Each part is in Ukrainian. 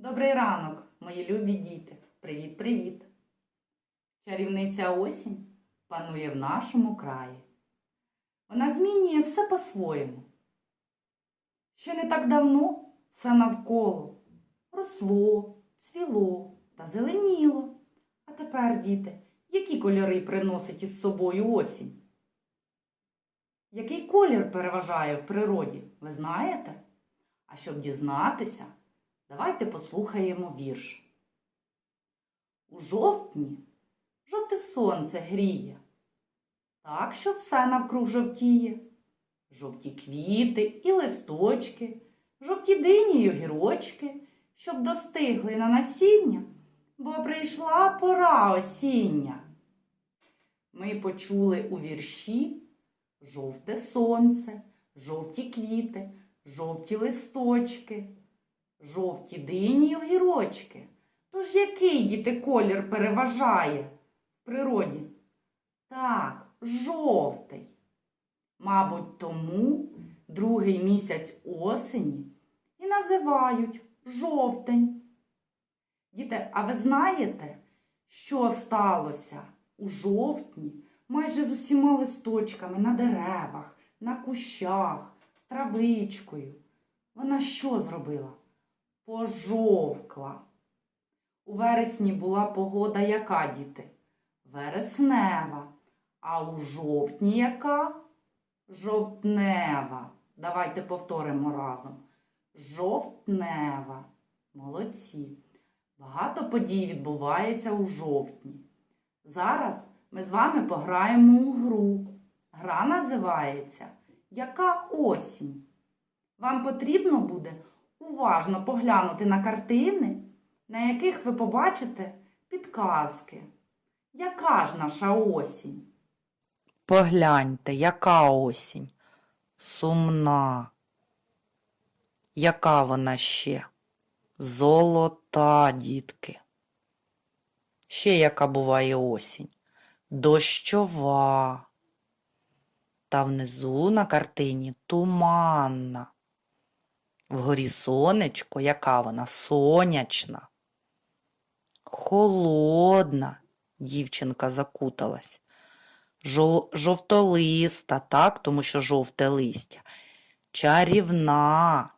Добрий ранок, мої любі діти. Привіт-привіт. Чарівниця осінь панує в нашому краї. Вона змінює все по-своєму. Ще не так давно все навколо росло, цвіло та зеленіло. А тепер, діти, які кольори приносить із собою осінь? Який колір переважає в природі, ви знаєте? А щоб дізнатися, давайте послухаємо вірш. У жовтні жовте сонце гріє, так що все навкруг жовтіє. Жовті квіти і листочки, жовті дині й огірочки, щоб достигли на насіння, бо прийшла пора осіння. Ми почули у вірші жовте сонце, жовті квіти, жовті листочки, жовті дині й огірочки. Тож який діти колір переважає в природі? Так, жовтий. Мабуть, тому другий місяць осені і називають жовтень. Діти, а ви знаєте, що сталося у жовтні майже з усіма листочками на деревах, на кущах, з травичкою? Вона що зробила? Пожовкла. У вересні була погода яка, діти? Вереснева. А у жовтні яка? Жовтнева. Давайте повторимо разом. Жовтнева. Молодці. Багато подій відбувається у жовтні. Зараз ми з вами пограємо у гру. Гра називається Яка осінь? Вам потрібно буде уважно поглянути на картини, на яких ви побачите підказки. Яка ж наша осінь? Погляньте, яка осінь. Сумна. Яка вона ще? Золота, дітки. Ще яка буває осінь? Дощова. Та внизу на картині туманна. Вгорі сонечко, яка вона сонячна. Холодна, дівчинка закуталась. Жовтолиста, так, тому що жовте листя. Чарівна.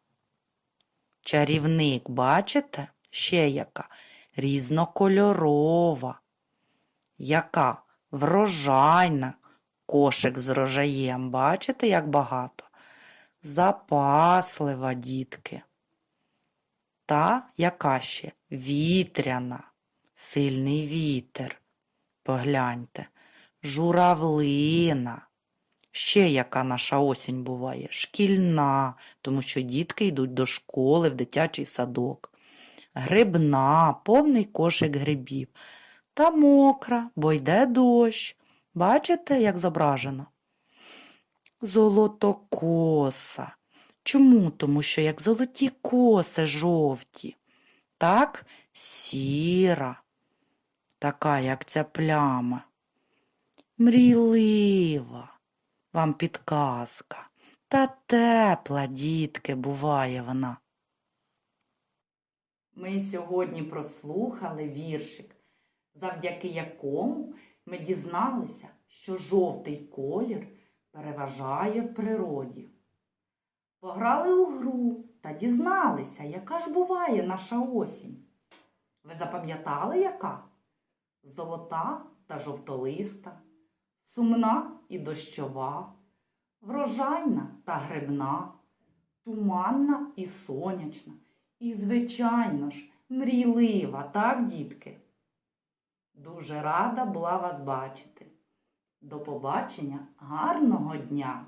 Чарівник, бачите? Ще яка? Різнокольорова. Яка? Врожайна. Кошик з рожаєм. Бачите, як багато? Запаслива, дітки. Та яка ще? Вітряна. Сильний вітер. Погляньте журавлина. Ще яка наша осінь буває? Шкільна, тому що дітки йдуть до школи в дитячий садок. Грибна, повний кошик грибів. Та мокра, бо йде дощ. Бачите, як зображено? Золотокоса. Чому? Тому що як золоті коси жовті. Так, сіра, така, як ця пляма. Мрійлива, вам підказка. Та тепла, дітки, буває вона. Ми сьогодні прослухали віршик, завдяки якому ми дізналися, що жовтий колір переважає в природі. Пограли у гру та дізналися, яка ж буває наша осінь. Ви запам'ятали, яка? Золота та жовтолиста, сумна і дощова, врожайна та грибна, туманна і сонячна. І, звичайно ж, мрійлива, так, дітки? Дуже рада була вас бачити. До побачення, гарного дня!